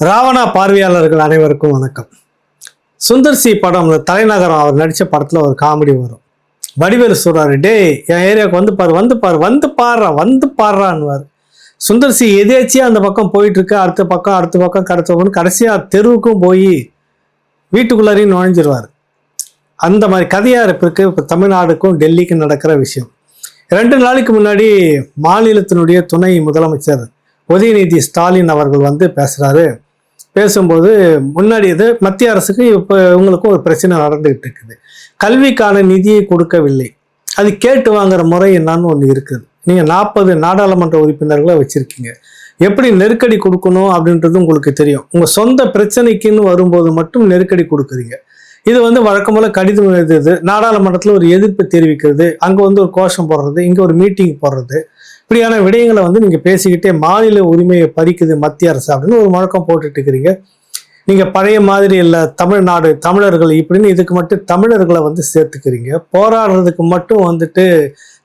ராவணா பார்வையாளர்கள் அனைவருக்கும் வணக்கம். சுந்தர் சி படம் தலைநகரம் அவர் நடித்த படத்தில் ஒரு காமெடி வரும். வடிவேலு சொல்கிறாரு டேய் என் ஏரியாவுக்கு வந்து பாரு வந்து பாரு வந்து பாடுறா வந்து பாடுறான்னுவார். சுந்தர் சி எதேச்சியாக அந்த பக்கம் போயிட்டுருக்கு அடுத்த பக்கம் அடுத்த பக்கம் கடத்த பக்கம் கடைசியாக தெருவுக்கும் போய் வீட்டுக்குள்ளாரையும் நுழைஞ்சிருவார். அந்த மாதிரி கதையாக இருப்பிருக்கு இப்போ தமிழ்நாடுக்கும் டெல்லிக்கும் நடக்கிற விஷயம். ரெண்டு நாளைக்கு முன்னாடி மாநிலத்தினுடைய துணை முதலமைச்சர் உதயநிதி ஸ்டாலின் அவர்கள் வந்து பேசுகிறாரு பேசும்போது முன்னாடி இது மத்திய அரசுக்கு இப்போ இவங்களுக்கும் ஒரு பிரச்சனை நடந்துகிட்டு இருக்குது. கல்விக்கான நிதியை கொடுக்கவில்லை. அது கேட்டு வாங்குற முறை என்னான்னு ஒன்று இருக்குது. நீங்கள் நாற்பது நாடாளுமன்ற உறுப்பினர்களை வச்சுருக்கீங்க. எப்படி நெருக்கடி கொடுக்கணும் அப்படின்றது உங்களுக்கு தெரியும். உங்கள் சொந்த பிரச்சனைக்குன்னு வரும்போது மட்டும் நெருக்கடி கொடுக்குறீங்க. இது வந்து வழக்கம் போல கடிதம் எழுதுறது நாடாளுமன்றத்தில் ஒரு எதிர்ப்பு தெரிவிக்கிறது அங்கே வந்து ஒரு கோஷம் போடுறது இங்கே ஒரு மீட்டிங் போடுறது இப்படியான விடயங்களை வந்து நீங்கள் பேசிக்கிட்டே மாநில உரிமையை பறிக்குது மத்திய அரசு அப்படின்னு ஒரு முழக்கம் போட்டுட்டு இருக்கிறீங்க. நீங்கள் பழைய மாதிரி இல்லை தமிழ்நாடு தமிழர்கள் இப்படின்னு இதுக்கு மட்டும் தமிழர்களை வந்து சேர்த்துக்கிறீங்க. போராடுறதுக்கு மட்டும் வந்துட்டு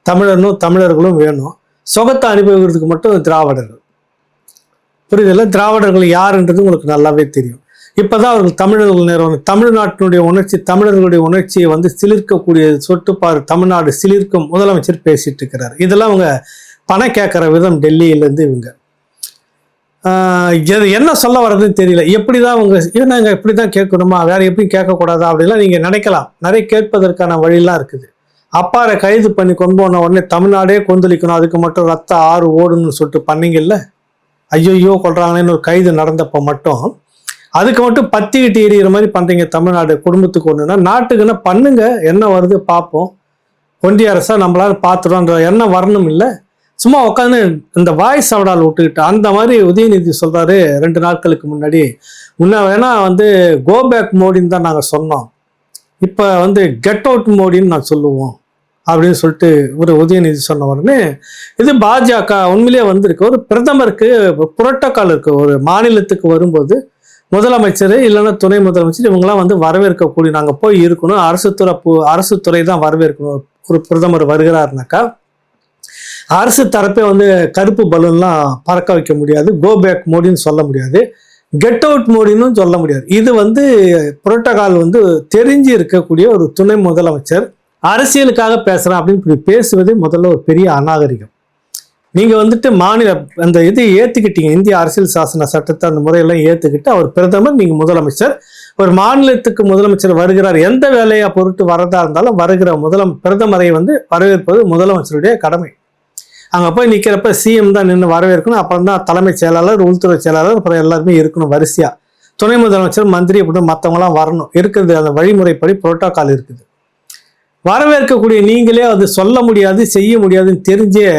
தமிழனும் தமிழர்களும் வேணும். சொகத்தை அனுபவிக்கிறதுக்கு மட்டும் திராவிடர்கள். புரியுதுல்ல? திராவிடர்கள் யாருன்றது உங்களுக்கு நல்லாவே தெரியும். இப்போதான் அவர்கள் தமிழர்கள் நிறுவனம் தமிழ்நாட்டினுடைய உணர்ச்சி தமிழர்களுடைய உணர்ச்சியை வந்து சிலிர்க்கக்கூடிய சொட்டுப்பார் தமிழ்நாடு சிலிர்க்கும் முதலமைச்சர் பேசிட்டு இருக்கிறார். இதெல்லாம் அவங்க பணம் கேட்குற விதம் டெல்லியிலேருந்து இவங்க. எது என்ன சொல்ல வர்றதுன்னு தெரியல. எப்படி தான் அவங்க நாங்கள் இப்படி தான் கேட்கணுமா? வேறு எப்படி கேட்கக்கூடாதா? அப்படிலாம் நீங்கள் நினைக்கலாம். நிறைய கேட்பதற்கான வழியெலாம் இருக்குது. அப்பாரை கைது பண்ணி கொண்டு போன உடனே தமிழ்நாடே கொந்தளிக்கணும். அதுக்கு மட்டும் ரத்த ஆறு ஓடுன்னு சொல்லிட்டு பண்ணீங்கல்ல? ஐயோ கொள்றாங்கன்னு ஒரு கைது நடந்தப்போ மட்டும். அதுக்கு மட்டும் பத்திக்கிட்டு எரியிற மாதிரி பண்ணுறீங்க தமிழ்நாடு குடும்பத்துக்கு ஒன்றுனா நாட்டுக்குன்னா பண்ணுங்க. என்ன வருது பார்ப்போம். ஒன்றிய அரசா நம்மளால அந்த எண்ணம் வரணும் இல்லை சும்மா உட்காந்து இந்த வாய்ஸ் அவடால் விட்டுக்கிட்டு அந்த மாதிரி உதயநிதி சொல்றாரு ரெண்டு நாட்களுக்கு முன்னாடி. முன்ன வேணா வந்து கோ பேக் மோடின்னு தான் நாங்கள் சொன்னோம். இப்போ வந்து கெட் அவுட் மோடின்னு நான் சொல்லுவோம். அப்படின்னு சொல்லிட்டு ஒரு உதயநிதி சொன்ன உடனே இது பாஜக உண்மையிலேயே வந்திருக்கு. ஒரு பிரதமருக்கு புரோட்டோக்கால் இருக்கு. ஒரு மாநிலத்துக்கு வரும்போது முதலமைச்சர் இல்லைன்னா துணை முதலமைச்சர் இவங்கெல்லாம் வந்து வரவேற்கக்கூடிய நாங்கள் போய் இருக்கணும். அரசு துறை பு- அரசு துறை தான் வரவேற்கணும். ஒரு பிரதமர் வருகிறாருனாக்கா அரசு தரப்பே வந்து கருப்பு பலூன்லாம் பறக்க வைக்க முடியாது. கோ பேக் மோடின்னு சொல்ல முடியாது. கெட் அவுட் மோடின்னு சொல்ல முடியாது. இது வந்து புரோட்டோகால் வந்து தெரிஞ்சு இருக்கக்கூடிய ஒரு துணை முதலமைச்சர் அரசியலுக்காக பேசுகிறேன் அப்படின்னு இப்படி பேசுவதே முதல்ல ஒரு பெரிய அநாகரிகம். நீங்கள் வந்துட்டு மாநில அந்த இது ஏற்றுக்கிட்டீங்க இந்திய அரசியல் சாசன சட்டத்தை அந்த முறையெல்லாம் ஏற்றுக்கிட்டு அவர் பிரதமர் நீங்கள் முதலமைச்சர். ஒரு மாநிலத்துக்கு முதலமைச்சர் வருகிறார். எந்த வேலையை பொருட்டு வரதா இருந்தாலும் வருகிற முதலம் பிரதமரை வந்து வரவேற்பது முதலமைச்சருடைய கடமை. அங்கே போய் நிற்கிறப்ப சிஎம் தான் நின்று வரவேற்கணும். அப்புறம் தான் தலைமைச் செயலாளர் உள்துறை செயலாளர் அப்புறம் எல்லாருமே இருக்கணும் வரிசையாக துணை முதலமைச்சர் மந்திரி அப்படின்னு மற்றவங்களாம் வரணும். இருக்கிறது அந்த வழிமுறைப்படி புரோட்டோக்கால் இருக்குது. வரவேற்கக்கூடிய நீங்களே அது சொல்ல முடியாது செய்ய முடியாதுன்னு தெரிஞ்சே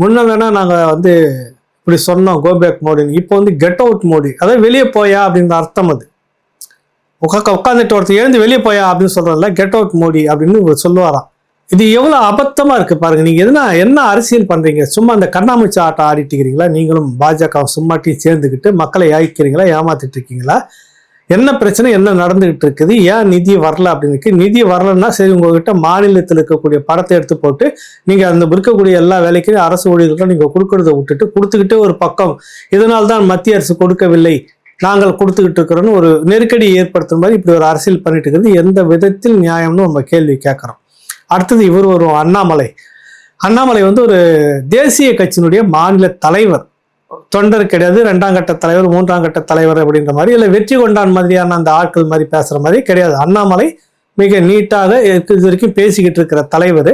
முன்ன வேணா நாங்கள் வந்து இப்படி சொன்னோம் கோபேக் மோடின்னு இப்போ வந்து கெட் அவுட் மோடி அதாவது வெளியே போயா அப்படின்ற அர்த்தம் அது. உட்கா உட்காந்துட்டு ஒருத்தர் எழுந்து வெளியே போயா அப்படின்னு சொல்கிறதில்ல கெட் அவுட் மோடி அப்படின்னு சொல்லுவாராம். இது எவ்வளோ அபத்தமாக இருக்குது பாருங்கள் நீங்கள் எதுனா என்ன அரசியல் பண்ணுறீங்க சும்மா அந்த கண்ணாமூச்சி ஆட்டம் ஆடிட்டு இருக்கிறீங்களா நீங்களும் பாஜக சும்மாட்டியும் சேர்ந்துக்கிட்டு மக்களை ஏய்க்கிறீங்களா ஏமாத்திட்டு இருக்கீங்களா? என்ன பிரச்சனை என்ன நடந்துகிட்டு இருக்குது? ஏன் நிதி வரல அப்படின்னுக்கு நிதி வரலன்னா சரி உங்ககிட்ட மாநிலத்தில் இருக்கக்கூடிய படத்தை எடுத்து போட்டு நீங்கள் அந்த இருக்கக்கூடிய எல்லா வேலைக்கும் அரசு ஊழியர்களுக்கும் நீங்கள் கொடுக்கறத விட்டுட்டு கொடுத்துக்கிட்டே ஒரு பக்கம். இதனால் தான் மத்திய அரசு கொடுக்கவில்லை. நாங்கள் கொடுத்துக்கிட்டு இருக்கிறோன்னு ஒரு நெருக்கடியை ஏற்படுத்தும் மாதிரி இப்படி ஒரு அரசியல் பண்ணிட்டு இருக்கிறது எந்த விதத்தில் நியாயம்னு நம்ம கேள்வி கேட்குறோம். அடுத்தது இவர் வரும் அண்ணாமலை. அண்ணாமலை வந்து ஒரு தேசிய கட்சியினுடைய மாநில தலைவர். தொண்டர் கிடையாது ரெண்டாம் கட்ட தலைவர் மூன்றாம் கட்ட தலைவர் அப்படின்ற மாதிரி இல்லை வெற்றி கொண்டான் மாதிரியான அந்த ஆட்கள் மாதிரி பேசுகிற மாதிரி கிடையாது. அண்ணாமலை மிக நீட்டாக இது வரைக்கும் பேசிக்கிட்டு இருக்கிற தலைவர்.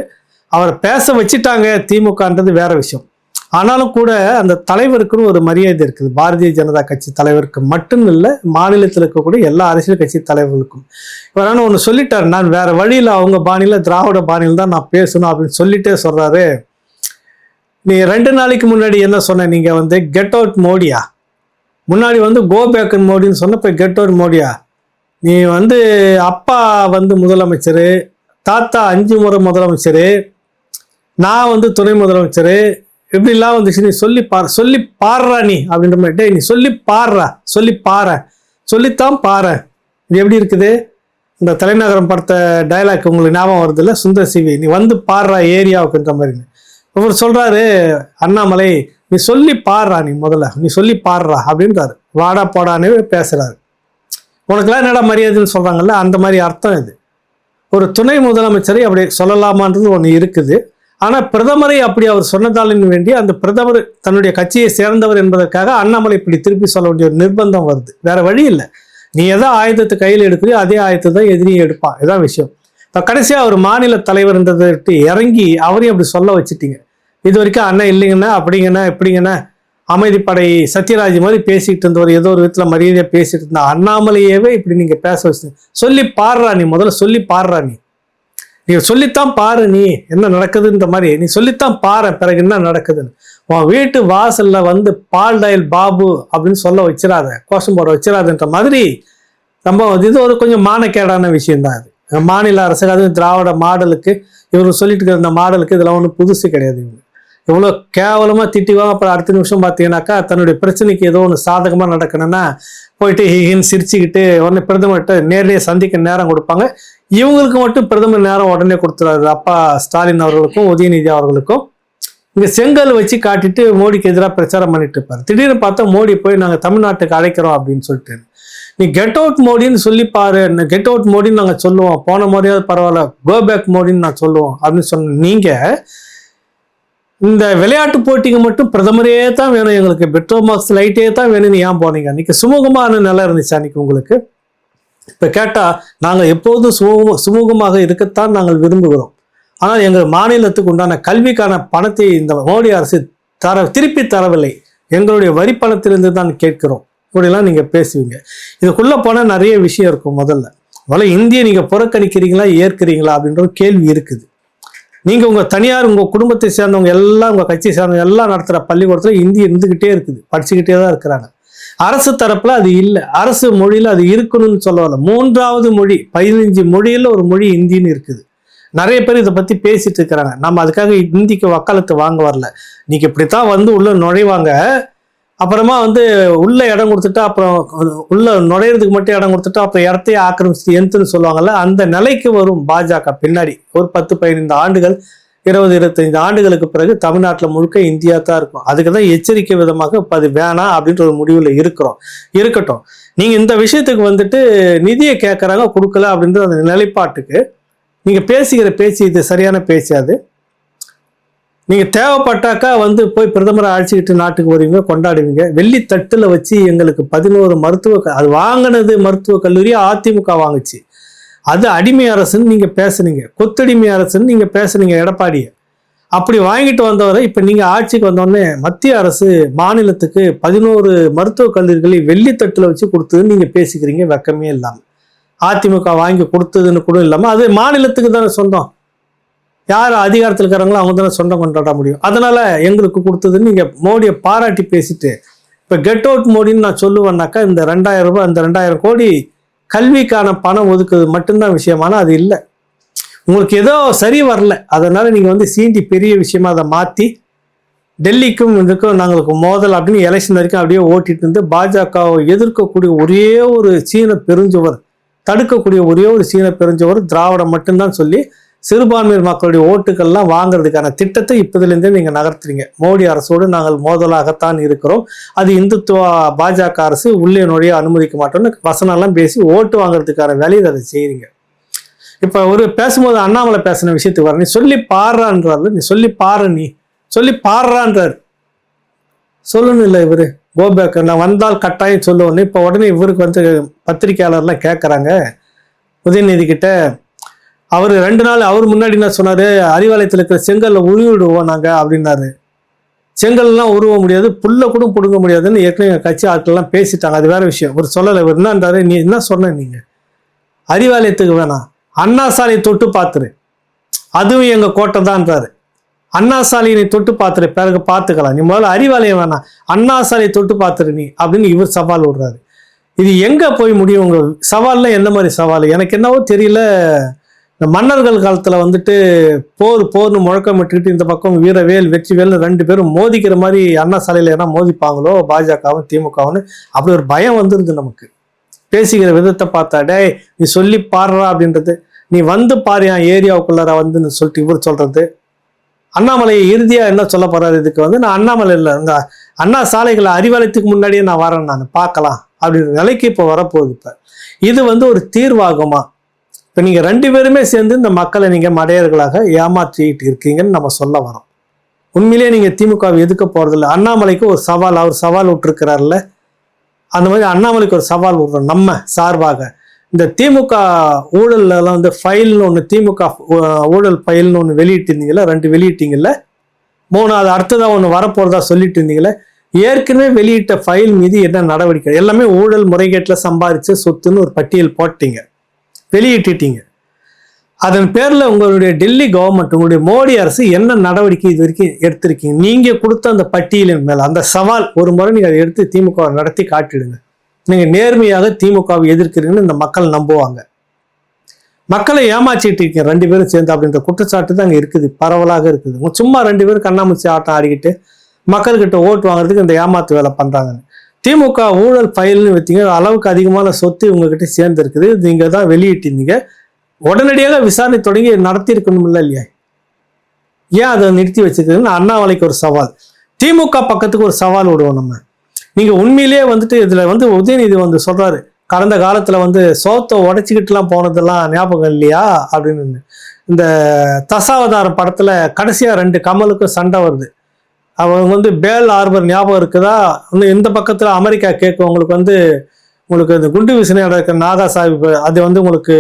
அவரை பேச வச்சுட்டாங்க திமுகன்றது வேற விஷயம். ஆனாலும் கூட அந்த தலைவருக்குன்னு ஒரு மரியாதை இருக்குது. பாரதிய ஜனதா கட்சி தலைவருக்கு மட்டும் இல்லை மாநிலத்தில் இருக்கக்கூடிய எல்லா அரசியல் கட்சி தலைவர்களுக்கும். இவர் ஆனால் ஒன்று சொல்லிட்டார் நான் வேற வழியில் அவங்க பாணியில் திராவிட பாணியில் தான் நான் பேசணும் அப்படின்னு சொல்லிட்டே சொல்கிறாரு நீ ரெண்டு நாளைக்கு முன்னாடி என்ன சொன்ன? நீங்கள் வந்து கெட் அவுட் மோடியா முன்னாடி வந்து கோ பேக் மோடின்னு சொன்ன இப்போ கெட் அவுட் மோடியா நீ வந்து அப்பா வந்து முதலமைச்சர் தாத்தா அஞ்சு முறை முதலமைச்சர் நான் வந்து துணை முதலமைச்சர் எப்படிலாம் வந்துச்சு நீ சொல்லி பார் சொல்லி பாடுறா நீ அப்படின்ற மாதிரி டேய் நீ சொல்லி பாடுறா சொல்லி பாரு சொல்லித்தான் பாரு. இது எப்படி இருக்குது? இந்த தலைநகரம் படுத்த டைலாக் உங்களுக்கு ஞாபகம் வருதுல்ல சுந்தர் சிவி நீ வந்து பாடுறா ஏரியாவுக்குன்ற மாதிரி. இவர் சொல்கிறாரு அண்ணாமலை நீ சொல்லி பாடுறா நீ முதல்ல நீ சொல்லி பாடுறா அப்படின்றாரு. வாடா போடான்னு பேசுகிறாரு உனக்கெல்லாம் என்னடா மரியாதைன்னு சொல்கிறாங்கல்ல அந்த மாதிரி அர்த்தம் இது. ஒரு துணை முதலமைச்சரை அப்படி சொல்லலாமான்றது ஒன்று இருக்குது. ஆனால் பிரதமரை அப்படி அவர் சொன்னதாலின் வேண்டி அந்த பிரதமர் தன்னுடைய கட்சியை சேர்ந்தவர் என்பதற்காக அண்ணாமலை இப்படி திருப்பி சொல்ல வேண்டிய ஒரு நிர்பந்தம் வருது. வேற வழி இல்லை. நீ எதோ ஆயுதத்தை கையில் எடுக்கிறியோ அதே ஆயுதத்தை தான் எதிரியும் எடுப்பான். இதான் விஷயம். இப்போ கடைசியாக அவர் மாநில தலைவர்ன்றதை விட்டு இறங்கி அவரையும் அப்படி சொல்ல வச்சுட்டீங்க. இது வரைக்கும் அண்ணன் இல்லைங்கண்ணா அப்படிங்கண்ணா இப்படிங்கண்ணா அமைதிப்படை சத்யராஜ் மாதிரி பேசிக்கிட்டு இருந்தவர் ஏதோ ஒரு விதத்தில் மரியாதையாக பேசிட்டு இருந்தா அண்ணாமலையவே இப்படி நீங்கள் பேச வச்சு சொல்லி பாடுறா நீ முதல்ல சொல்லி பாடுறா நீ. நீ சொல்லித்தான் பாரு நீ என்ன நடக்குதுன்ற மாதிரி. நீ சொல்லித்தான் பாரு பிறகு என்ன நடக்குதுன்னு. உன் வீட்டு வாசல்ல வந்து பால் டயல் பாபு அப்படின்னு சொல்ல வச்சிடாத கோஷம் போட வச்சிடாதுன்ற மாதிரி ரொம்ப இது ஒரு கொஞ்சம் மானக்கேடான விஷயம்தான் அது. மாநில அரசு அது திராவிட மாடலுக்கு இவர் சொல்லிட்டு இருக்கிற இந்த மாடலுக்கு இதெல்லாம் ஒன்றும் புதுசு கிடையாது இவங்க இவ்வளோ கேவலமாக திட்டிவாங்க அப்புறம் அடுத்த நிமிஷம் பார்த்தீங்கன்னாக்கா தன்னுடைய பிரச்சனைக்கு ஏதோ ஒன்று சாதகமாக நடக்கணும்னா போயிட்டு ஹிஹின்னு சிரிச்சுக்கிட்டு உடனே பிரதமர்கிட்ட நேரடியாக சந்திக்க நேரம் கொடுப்பாங்க. இவங்களுக்கு மட்டும் பிரதமர் நேரம் உடனே கொடுத்துறாரு. அப்பா ஸ்டாலின் அவர்களுக்கும் உதயநிதி அவர்களுக்கும். இங்கே செங்கல் வச்சு காட்டிட்டு மோடிக்கு எதிராக பிரச்சாரம் பண்ணிட்டு இருப்பார். திடீர்னு பார்த்தா மோடி போய் நாங்கள் தமிழ்நாட்டுக்கு அழைக்கிறோம் அப்படின்னு சொல்லிட்டு நீ கெட் அவுட் மோடின்னு சொல்லி பாரு. கெட் அவுட் மோடின்னு நாங்கள் சொல்லுவோம். போன மோடியாவது பரவாயில்ல. கோ பேக் மோடின்னு நான் சொல்லுவோம் அப்படின்னு சொன்ன நீங்கள் இந்த விளையாட்டு போட்டிக்கு மட்டும் பிரதமரே தான் வேணும். எங்களுக்கு பெட்ரோமாக்ஸ் லைட்டே தான் வேணும்னு ஏன் போனீங்க? அன்றைக்கி சுமூகமான நல்லா இருந்துச்சு அன்னைக்கு உங்களுக்கு. இப்போ கேட்டால் நாங்கள் எப்போதும் சுமூக சுமூகமாக இருக்கத்தான் நாங்கள் விரும்புகிறோம். ஆனால் எங்கள் மாநிலத்துக்கு உண்டான கல்விக்கான பணத்தை இந்த மோடி அரசு தர திருப்பி தரவில்லை. எங்களுடைய வரி பணத்திலிருந்து தான் கேட்கிறோம். இப்படிலாம் நீங்கள் பேசுவீங்க. இதுக்குள்ளே போனால் நிறைய விஷயம் இருக்கும் முதல்ல. முதல்ல இந்திய நீங்கள் புறக்கணிக்கிறீங்களா ஏற்கிறீங்களா அப்படின்ற ஒரு கேள்வி இருக்குது. நீங்கள் உங்கள் தனியார் உங்கள் குடும்பத்தை சேர்ந்தவங்க எல்லாம் உங்கள் கட்சியை சேர்ந்தவங்க எல்லாம் நடத்துகிற பள்ளிக்கூடத்தில் இந்தி இருந்துக்கிட்டே இருக்குது. படிச்சுக்கிட்டே தான் இருக்கிறாங்க. அரசு தரப்பில் அது இல்லை. அரசு மொழியில் அது இருக்கணும்னு சொல்ல வரல. மூன்றாவது மொழி பதினஞ்சு மொழியில் ஒரு மொழி இந்தின்னு இருக்குது. நிறைய பேர் இதை பற்றி பேசிட்டு இருக்கிறாங்க. நம்ம அதுக்காக இந்திக்கு வக்காலத்து வாங்க வரல. நீங்க இப்படித்தான் வந்து உள்ள நுழைவாங்க. அப்புறமா வந்து உள்ள இடம் கொடுத்துட்டா அப்புறம் உள்ள நுழையிறதுக்கு மட்டும் இடம் கொடுத்துட்டா அப்புறம் இடத்தையே ஆக்கிரமிச்சு எந்துன்னு சொல்லுவாங்கல்ல அந்த நிலைக்கு வரும் பாஜக பின்னாடி. ஒரு பத்து பதினைந்து ஆண்டுகள் இருபது இருபத்தைந்து ஆண்டுகளுக்கு பிறகு தமிழ்நாட்டில் முழுக்க இந்தியா தான் இருக்கும். அதுக்கு தான் எச்சரிக்கை விதமாக இப்போ அது வேணாம் அப்படின்ற ஒரு முடிவில் இருக்கிறோம். இருக்கட்டும். நீங்கள் இந்த விஷயத்துக்கு வந்துட்டு நிதியை கேட்குறாங்க கொடுக்கல அப்படின்ற அந்த நிலைப்பாட்டுக்கு நீங்கள் பேசுகிற பேச்சு இது சரியான பேச்சு அது. நீங்கள் தேவைப்பட்டாக்கா வந்து போய் பிரதமரை அழைச்சிக்கிட்டு நாட்டுக்கு வருவீங்க கொண்டாடுவீங்க. வெள்ளி தட்டில் வச்சு எங்களுக்கு பதினோரு மருத்துவ அது வாங்கினது மருத்துவக் கல்லூரி அதிமுக வாங்குச்சு. அது அடிமை அரசுன்னு நீங்கள் பேசுனீங்க. கொத்தடிமை அரசுன்னு நீங்கள் பேசுனீங்க எடப்பாடியை. அப்படி வாங்கிட்டு வந்தவரை இப்போ நீங்கள் ஆட்சிக்கு வந்தோடனே மத்திய அரசு மாநிலத்துக்கு பதினோரு மருத்துவக் கல்லூரிகளை வெள்ளித்தட்டில் வச்சு கொடுத்ததுன்னு நீங்கள் பேசிக்கிறீங்க வெக்கமே இல்லாமல் அதிமுக வாங்கி கொடுத்ததுன்னு கூட இல்லாமல் அது மாநிலத்துக்கு தானே சொந்தம். யார் அதிகாரத்தில் இருக்கிறாங்களோ அவங்க தானே சொந்தம் கொண்டாட முடியும். அதனால எங்களுக்கு கொடுத்ததுன்னு நீங்கள் மோடியை பாராட்டி பேசிட்டு இப்போ கெட் அவுட் மோடின்னு நான் சொல்லுவேன்னாக்கா இந்த ரெண்டாயிரம் ரூபாய் இந்த ரெண்டாயிரம் கோடி கல்விக்கான பணம் ஒதுக்குது மட்டும்தான் விஷயமான அது இல்லை. உங்களுக்கு ஏதோ சரி வரல. அதனால நீங்கள் வந்து சீண்டி பெரிய விஷயமா அதை மாற்றி டெல்லிக்கும் இதுக்கும் நாங்களுக்கு மோதல் அப்படின்னு எலெக்ஷன் வரைக்கும் அப்படியே ஓட்டிட்டு இருந்து பாஜகவை எதிர்க்கக்கூடிய ஒரே ஒரு சீன பெருஞ்சுவர் தடுக்கக்கூடிய ஒரே ஒரு சீன பெருஞ்சுவர் திராவிடம் மட்டும்தான் சொல்லி சிறுபான்மையர் மக்களுடைய ஓட்டுக்கள்லாம் வாங்குறதுக்கான திட்டத்தை இப்போதுலேருந்தே நீங்கள் நகர்த்துறீங்க. மோடி அரசோடு நாங்கள் மோதலாகத்தான் இருக்கிறோம். அது இந்துத்துவ பாஜக அரசு உள்ளே நுழைய அனுமதிக்க மாட்டோம்னு வசனம்லாம் பேசி ஓட்டு வாங்குறதுக்கான வேலையை அதை செய்கிறீங்க இப்போ ஒரு பேசும்போது அண்ணாமலை பேசின விஷயத்துக்கு வர நீ சொல்லி பாடுறான்றாரு. நீ சொல்லி பாரு நீ. சொல்லி பாடுறான்றார். சொல்லணும் இல்லை இவரு. கோபேக் நான் வந்தால் கட்டாயம் சொல்லுவோன்னு. இப்போ உடனே இவருக்கு வந்து பத்திரிகையாளர்லாம் கேட்குறாங்க உதயநிதி கிட்ட அவர் ரெண்டு நாள் அவர் முன்னாடி என்ன சொன்னார்? அறிவாலயத்தில் இருக்கிற செங்கல்ல உருவிடுவோம் நாங்கள் அப்படின்னாரு. செங்கல்லாம் உருவ முடியாது புல்ல கூட பிடுங்க முடியாதுன்னு ஏற்கனவே கட்சி ஆட்கள்லாம் பேசிட்டாங்க. அது வேற விஷயம். ஒரு சொல்லலை இவர் என்னன்றாரு நீ என்ன சொன்ன நீங்கள் அறிவாலயத்துக்கு வேணாம் அண்ணா சாலையை தொட்டு பார்த்துரு அதுவும் எங்கள் கோட்டை தான்றாரு அண்ணா சாலையை தொட்டு பார்த்துரு பிறகு பார்த்துக்கலாம் நீ முதல்ல அறிவாலயம் வேணாம். அண்ணா சாலையை தொட்டு பார்த்துரு நீ அப்படின்னு இவர் சவால் விடுறாரு. இது எங்கே போய் முடியும் உங்கள் சவால்லாம் எந்த மாதிரி சவால்? எனக்கு என்னவோ தெரியல. இந்த மன்னர்கள் காலத்தில் வந்துட்டு போர் போர்னு முழக்கமிட்டுக்கிட்டு இந்த பக்கம் வீரவேல் வெற்றிவேல் ரெண்டு பேரும் மோதிக்கிற மாதிரி அண்ணா சாலையில் என்ன மோதிப்பாங்களோ பாஜகவும் திமுகவும் அப்படி ஒரு பயம் வந்துருது நமக்கு. பேசிக்கிற விதத்தை பார்த்தா டே நீ சொல்லி பாடுறா அப்படின்றது. நீ வந்து பாரு என் ஏரியாவுக்குள்ளார வந்து சொல்லிட்டு இவர் சொல்றது. அண்ணாமலை இறுதியாக என்ன சொல்ல போறாரு இதுக்கு வந்து நான் அண்ணாமலை இல்லை இந்த அண்ணா சாலைகளை அறிவாலயத்துக்கு முன்னாடியே நான் வரேன் நான் பார்க்கலாம் அப்படின்ற நிலைக்கு இப்போ வரப்போகுது இப்போ. இது வந்து ஒரு தீர்வாகுமா? இப்போ நீங்கள் ரெண்டு பேருமே சேர்ந்து இந்த மக்களை நீங்கள் மடையர்களாக ஏமாற்றிட்டு இருக்கீங்கன்னு நம்ம சொல்ல வரோம். உண்மையிலேயே நீங்கள் திமுகவை எதுக்க போகிறதில்ல அண்ணாமலைக்கு ஒரு சவால் அவர் சவால் விட்டுருக்கிறார்ல. அந்த மாதிரி அண்ணாமலைக்கு ஒரு சவால் விடுறோம் நம்ம சார்பாக. இந்த திமுக ஊழல்லாம் வந்து ஃபைல்னு ஒன்று திமுக ஊழல் ஃபைல்னு ஒன்று வெளியிட்டிருந்தீங்களா ரெண்டு வெளியிட்டீங்கல்ல. மூணாவது அடுத்ததாக ஒன்று வரப்போகிறதா சொல்லிட்டு இருந்தீங்களே ஏற்கனவே வெளியிட்ட ஃபைல் மீது என்ன நடவடிக்கை? எல்லாமே ஊழல் முறைகேட்டில் சம்பாதிச்ச சொத்துன்னு ஒரு பட்டியல் போட்டீங்க. வெளியிட்டுட்டீங்க. அதன் பேரில் உங்களுடைய டெல்லி கவர்மெண்ட் உங்களுடைய மோடி அரசு என்ன நடவடிக்கை இது வரைக்கும் எடுத்திருக்கீங்க? நீங்கள் கொடுத்த அந்த பட்டியலின் மேலே அந்த சவால் ஒரு முறை நீங்கள் அதை எடுத்து திமுக நடத்தி காட்டிடுங்க. நீங்கள் நேர்மையாக திமுகவை எதிர்க்கிறீங்கன்னு இந்த மக்கள் நம்புவாங்க. மக்களை ஏமாற்றிட்டு இருக்கீங்க ரெண்டு பேரும் சேர்ந்து அப்படின்ற குற்றச்சாட்டு தான் அங்கே இருக்குது பரவலாக இருக்குது. சும்மா ரெண்டு பேரும் கண்ணாமூச்சி ஆட்டம் ஆடிக்கிட்டு மக்கள்கிட்ட ஓட்டு வாங்குறதுக்கு இந்த ஏமாத்து வேலை பண்ணுறாங்க திமுக ஊழல் ஃபைல்னு வச்சீங்க அளவுக்கு அதிகமான சொத்து உங்ககிட்ட சேர்ந்துருக்குது. நீங்கள் தான் வெளியிட்டிருந்தீங்க உடனடியாக விசாரணை தொடங்கி நடத்தியிருக்கணும்ல இல்லையா? ஏன் அதை நிறுத்தி வச்சிருக்குதுன்னு அண்ணாமலைக்கு ஒரு சவால். திமுக பக்கத்துக்கு ஒரு சவால் விடுவோம் நம்ம. நீங்கள் உண்மையிலேயே வந்துட்டு இதில் வந்து உதயநிதி வந்து சொல்கிறாரு கடந்த காலத்தில் வந்து சோத்தை உடைச்சிக்கிட்டுலாம் போனதெல்லாம் ஞாபகம் இல்லையா? அப்படின்னு. இந்த தசாவதாரம் படத்தில் கடைசியாக ரெண்டு கமலுக்கும் சண்டை வருது. அவங்க வந்து பேல் ஆர்பர் ஞாபகம் இருக்குதா? இன்னும் இந்த பக்கத்தில் அமெரிக்கா கேட்கும் உங்களுக்கு வந்து உங்களுக்கு இந்த குண்டு விசனையோட இருக்க நாகா சாஹிப் அது வந்து உங்களுக்கு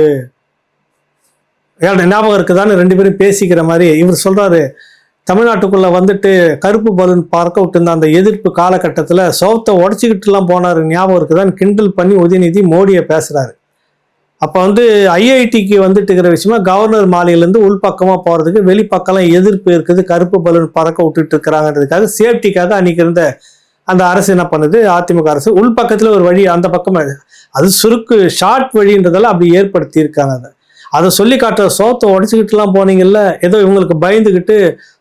ஏன் ஞாபகம் இருக்குதான்னு ரெண்டு பேரும் பேசிக்கிற மாதிரி இவர் சொல்கிறாரு தமிழ்நாட்டுக்குள்ளே வந்துட்டு கருப்பு பலூன் பார்க்க விட்டுருந்த அந்த எதிர்ப்பு காலகட்டத்தில் சோத்தை உடச்சிக்கிட்டுலாம் போனார் ஞாபகம் இருக்குதான்னு கிண்டல் பண்ணி உதயநிதி மோடியை பேசுகிறாரு அப்போ வந்து ஐஐடிக்கு வந்துட்டு இருக்கிற விஷயமா கவர்னர் மாலையிலேருந்து உள்பக்கமாக போகிறதுக்கு வெளிப்பக்கம்லாம் எதிர்ப்பு இருக்குது கருப்பு பலூன் பறக்க விட்டுட்டு இருக்கிறாங்கன்றதுக்காக சேஃப்டிக்காக அன்றைக்கி இருந்த அந்த அரசு என்ன பண்ணுது? அதிமுக அரசு உள்பக்கத்தில் ஒரு வழி அந்த பக்கம் அது. சுருக்கு ஷார்ட் வழின்றதெல்லாம் அப்படி ஏற்படுத்தி இருக்காங்க அதை. அதை சொல்லி காட்டுற சோத்தை உடச்சிக்கிட்டுலாம் போனீங்கல்ல ஏதோ இவங்களுக்கு பயந்துக்கிட்டு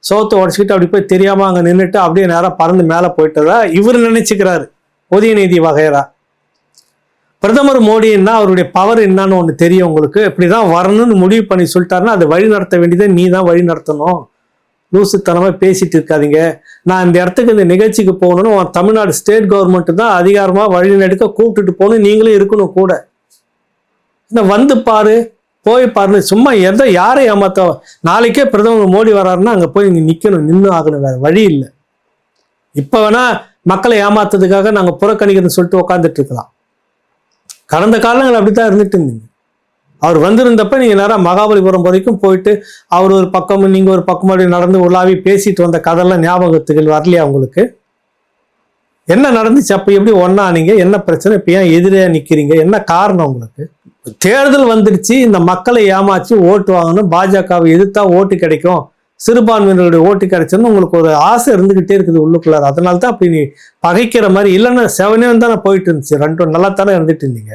சோத்தை உடச்சிக்கிட்டு அப்படி போய் தெரியாமல் அங்கே நின்றுட்டு அப்படியே நேராக பறந்து மேலே போயிட்டதா இவர் நினைச்சுக்கிறாரு. உதயநிதி வகைரா. பிரதமர் மோடின்னா அவருடைய பவர் என்னன்னு ஒன்று தெரியும் உங்களுக்கு. இப்படி தான் வரணும்னு முடிவு பண்ணி சொல்லிட்டாருன்னா அதை வழி நடத்த வேண்டியதை நீ தான் வழி நடத்தணும். லூசுத்தனமாக பேசிட்டு இருக்காதீங்க. நான் இந்த இடத்துக்கு இந்த நிகழ்ச்சிக்கு போகணும்னு உன் தமிழ்நாடு ஸ்டேட் கவர்மெண்ட் தான் அதிகாரமாக வழி நடக்க கூப்பிட்டுட்டு போகணும் நீங்களும் இருக்கணும் கூட. இந்த வந்து பாரு போய் பாருன்னு சும்மா எதை யாரை ஏமாத்த நாளைக்கே பிரதமர் மோடி வராருன்னா அங்கே போய் இங்கே நிற்கணும் நின்று ஆகணும் வேறு வழி இல்லை. இப்போ வேணால் மக்களை ஏமாத்துறதுக்காக நாங்கள் புறக்கணிக்கிறதுன்னு சொல்லிட்டு உட்காந்துட்டு இருக்கலாம். கடந்த காலங்கள் அப்படித்தான் இருந்துட்டு இருந்தீங்க. அவர் வந்திருந்தப்ப நீங்கள் நேராக மகாபலிபுரம் வரைக்கும் போயிட்டு அவர் ஒரு பக்கம் நீங்கள் ஒரு பக்கம் அப்படி நடந்து உலாவி பேசிட்டு வந்த கதெல்லாம் ஞாபகத்துகள் வரலையா உங்களுக்கு? என்ன நடந்துச்சு? அப்போ எப்படி ஒன்னா நீங்க? என்ன பிரச்சனை? இப்போ ஏன் எதிரே நிற்கிறீங்க என்ன காரணம் உங்களுக்கு? தேர்தல் வந்துடுச்சு. இந்த மக்களை ஏமாற்றி ஓட்டு வாங்கணும். பாஜகவை எதிர்த்தா ஓட்டு கிடைக்கும். சிறுபான்மையினருடைய ஓட்டு கிடைச்சுன்னு உங்களுக்கு ஒரு ஆசை இருந்துகிட்டே இருக்குது உள்ளுக்குள்ளார. அதனால தான் அப்படி நீ பகைக்கிற மாதிரி இல்லைன்னா செவனே தானே போயிட்டு இருந்துச்சு. ரெண்டும் நல்லா தானே இருந்துட்டு இருந்தீங்க.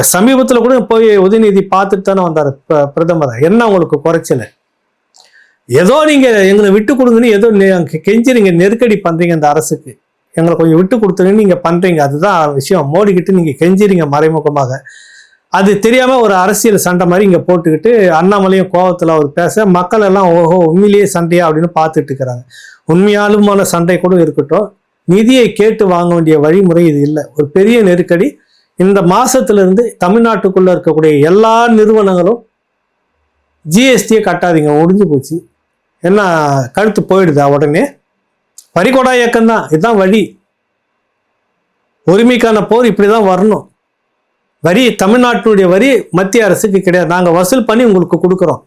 சமீபத்தில் கூட போய் உதயநிதி பார்த்துட்டு தானே வந்தார் ப- பிரதமர். என்ன உங்களுக்கு குறைச்சல? ஏதோ நீங்கள் எங்களை விட்டு கொடுங்கன்னு ஏதோ கெஞ்சி நீங்கள் நெருக்கடி பண்றீங்க இந்த அரசுக்கு. எங்களை கொஞ்சம் விட்டு கொடுத்துருங்கன்னு நீங்கள் பண்றீங்க. அதுதான் விஷயம். மோடிக்கிட்டு நீங்கள் கெஞ்சிறீங்க மறைமுகமாக. அது தெரியாம ஒரு அரசியல் சண்டை மாதிரி இங்க போட்டுக்கிட்டு அண்ணாமலையும் கோவத்துல அவர் பேச மக்கள் எல்லாம் ஓஹோ உண்மையிலேயே சண்டையா அப்படின்னு பார்த்துட்டு இருக்கிறாங்க. உண்மையாலுமான சண்டை கூட இருக்கட்டும். நிதியை கேட்டு வாங்க வேண்டிய வழிமுறை இது இல்லை. ஒரு பெரிய நெருக்கடி. இந்த மாதத்துலேருந்து தமிழ்நாட்டுக்குள்ளே தமிழ்நாட்டுக்குள்ள இருக்கக்கூடிய எல்லா நிறுவனங்களும் ஜிஎஸ்டியை கட்டாதீங்க முடிஞ்சு போச்சு. என்ன கழுத்து போயிடுதா உடனே? வரிகொடா இயக்கம் தான் இதுதான் வழி. உரிமைக்கான போர் இப்படிதான் வரணும். வரி தமிழ்நாட்டினுடைய வரி மத்திய அரசுக்கு கிடையாது. நாங்கள் வசூல் பண்ணி உங்களுக்கு கொடுக்குறோம்.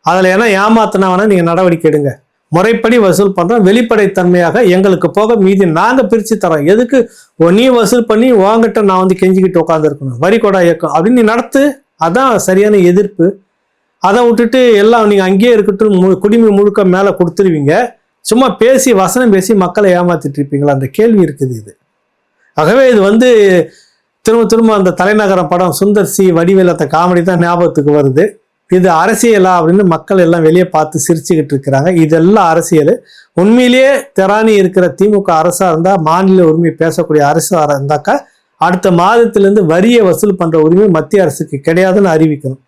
அதில் ஏன்னா ஏமாத்தினாவனா நீங்கள் நடவடிக்கை எடுங்க. முறைப்படி வசூல் பண்ணுறோம் வெளிப்படைத்தன்மையாக எங்களுக்கு போக மீதி நாங்கள் பிரித்து தரோம். எதுக்கு? நீ வசூல் பண்ணி வாங்கிட்ட நான் வந்து கெஞ்சிக்கிட்டு உட்காந்துருக்கணும் வரி கொடா இயக்கம். அப்படின்னு நீ நடத்து. அதான் சரியான எதிர்ப்பு. அதை விட்டுட்டு எல்லாம் நீங்கள் அங்கேயே இருக்கட்டும் மு- குடிமை முழுக்க மேலே கொடுத்துருவீங்க. சும்மா பேசி வசனம் பேசி மக்களை ஏமாத்திட்டு இருப்பீங்களா? அந்த கேள்வி இருக்குது இது. ஆகவே இது வந்து திரும்ப திரும்ப அந்த தலைநகரம் படம் சுந்தர் சி வடிவேலத்தை காமெடி தான் ஞாபகத்துக்கு வருது. இது அரசியலா அப்படின்னு மக்கள் எல்லாம் வெளியே பார்த்து சிரிச்சுக்கிட்டு இருக்கிறாங்க. இதெல்லாம் அரசியல். உண்மையிலேயே திராணி இருக்கிற திமுக அரசா இருந்தா மாநில உரிமை பேசக்கூடிய அரசா இருந்தாக்கா அடுத்த மாதத்திலேருந்து வரியை வசூல் பண்ற உரிமை மத்திய அரசுக்கு கிடையாதுன்னு அறிவிக்கணும்.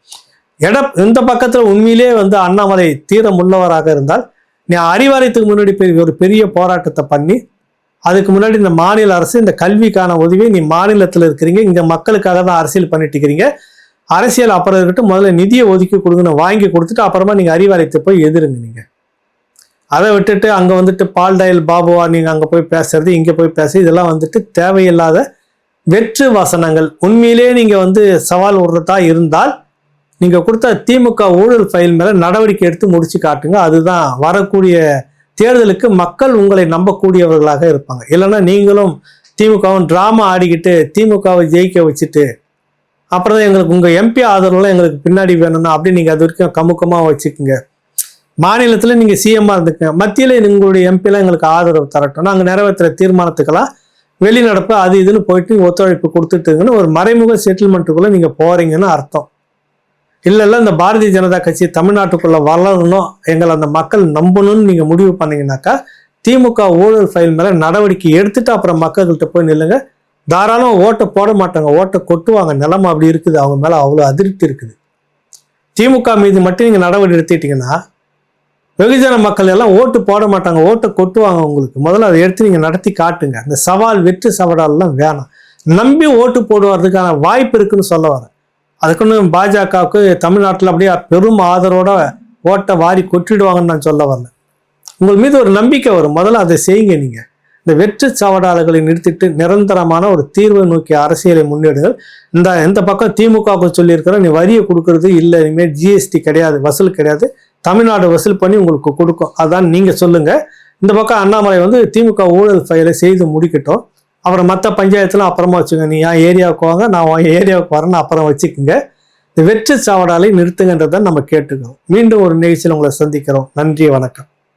எட இந்த பக்கத்தில் உண்மையிலேயே வந்து அண்ணாமலை தீரம் உள்ளவராக இருந்தால் நீ அறிவாலயத்துக்கு முன்னாடி ஒரு பெரிய போராட்டத்தை பண்ணி அதுக்கு முன்னாடி இந்த மாநில அரசு இந்த கல்விக்கான உதவியை நீ மாநிலத்தில் இருக்கிறீங்க இங்கே மக்களுக்காக தான் அரசியல் பண்ணிட்டு இருக்கிறீங்க. அரசியல் அப்புறம் இருக்கட்டும் முதல்ல நிதியை ஒதுக்கி கொடுங்கன்னு வாங்கி கொடுத்துட்டு அப்புறமா நீங்கள் அறிவாலயத்தை போய் எதிருங்க நீங்கள் அதை விட்டுட்டு அங்கே வந்துட்டு பால் டயல் பாபுவா நீங்கள் அங்கே போய் பேசுறது இங்கே போய் பேச இதெல்லாம் வந்துட்டு தேவையில்லாத வெற்று வசனங்கள். உண்மையிலே நீங்கள் வந்து சவால் விடுறதா இருந்தால் நீங்கள் கொடுத்த திமுக ஊழல் ஃபைல் மேலே நடவடிக்கை எடுத்து முடிச்சு காட்டுங்க. அதுதான் வரக்கூடிய தேர்தலுக்கு மக்கள் உங்களை நம்பக்கூடியவர்களாக இருப்பாங்க. இல்லைன்னா நீங்களும் திமுகவும் ட்ராமா ஆடிக்கிட்டு திமுகவை ஜெயிக்க வச்சுட்டு அப்புறம் தான் எங்களுக்கு உங்கள் எம்பி ஆதரவுலாம் எங்களுக்கு பின்னாடி வேணும்னா அப்படி நீங்கள் அது வரைக்கும் கமுக்கமாக வச்சுக்கோங்க. மாநிலத்தில் நீங்கள் சிஎம்மாக இருந்துக்கங்க. மத்தியில் உங்களுடைய எம்பிலாம் எங்களுக்கு ஆதரவு தரட்டும். நாங்கள் நிறைவேற்றுற தீர்மானத்துக்கெல்லாம் வெளிநடப்பு அது இதுன்னு போயிட்டு ஒத்துழைப்பு கொடுத்துட்டுங்கன்னு ஒரு மறைமுக செட்டில்மெண்ட்டுக்குள்ளே நீங்கள் போகிறீங்கன்னு அர்த்தம். இல்லைல்ல இந்த பாரதிய ஜனதா கட்சி தமிழ்நாட்டுக்குள்ளே வளரணும் எங்களை அந்த மக்கள் நம்பணும்னு நீங்கள் முடிவு பண்ணீங்கன்னாக்கா திமுக ஊழல் ஃபைல் மேலே நடவடிக்கை எடுத்துட்டு அப்புறம் மக்கள்கிட்ட போய் நில்லுங்க. தாராளம் ஓட்டை போட மாட்டாங்க ஓட்டை கொட்டுவாங்க. நிலமை அப்படி இருக்குது. அவங்க மேலே அவ்வளோ அதிருப்தி இருக்குது. திமுக மீது மட்டும் நீங்கள் நடவடிக்கை எடுத்துக்கிட்டிங்கன்னா வெகுஜன மக்கள் எல்லாம் ஓட்டு போட மாட்டாங்க ஓட்டை கொட்டுவாங்க உங்களுக்கு. முதல்ல அதை எடுத்து நீங்கள் நடத்தி காட்டுங்க. இந்த சவால் வெற்று சவாலெல்லாம் வேணாம். நம்பி ஓட்டு போடுவதற்கான வாய்ப்பு இருக்குன்னு சொல்ல வரேன். அதுக்குன்னு பாஜகவுக்கு தமிழ்நாட்டில் அப்படியே பெரும் ஆதரவோட ஓட்டை வாரி கொட்டிடுவாங்கன்னு நான் சொல்ல வரல. உங்கள் மீது ஒரு நம்பிக்கை வரும். முதல்ல அதை செய்யுங்க நீங்கள் இந்த வெற்று சாவடாளர்களை நிறுத்திட்டு நிரந்தரமான ஒரு தீர்வை நோக்கிய அரசியலை முன்னெடுங்கள். இந்த எந்த பக்கம் திமுகவுக்கு சொல்லியிருக்கிற நீ வரியை கொடுக்கறது இல்லை இனிமேல் ஜிஎஸ்டி கிடையாது வசூல் கிடையாது. தமிழ்நாடு வசூல் பண்ணி உங்களுக்கு கொடுக்கும். அதான் நீங்கள் சொல்லுங்கள் இந்த பக்கம் அண்ணாமலை வந்து திமுக ஊழல் ஃபைலை செய்து முடிக்கட்டும். அப்புறம் மற்ற பஞ்சாயத்துலாம் அப்புறமா வச்சுக்கோங்க. நீ என் ஏரியாவுக்கு வாங்க நான் உன் ஏரியாவுக்கு வரேன்னு அப்புறம் வச்சுக்கோங்க. இந்த வெற்றி சாவடாலை நிறுத்துங்கன்றதை நம்ம கேட்டுக்கணும் மீண்டும் ஒரு நிகழ்ச்சியில் உங்களை சந்திக்கிறோம். நன்றி வணக்கம்.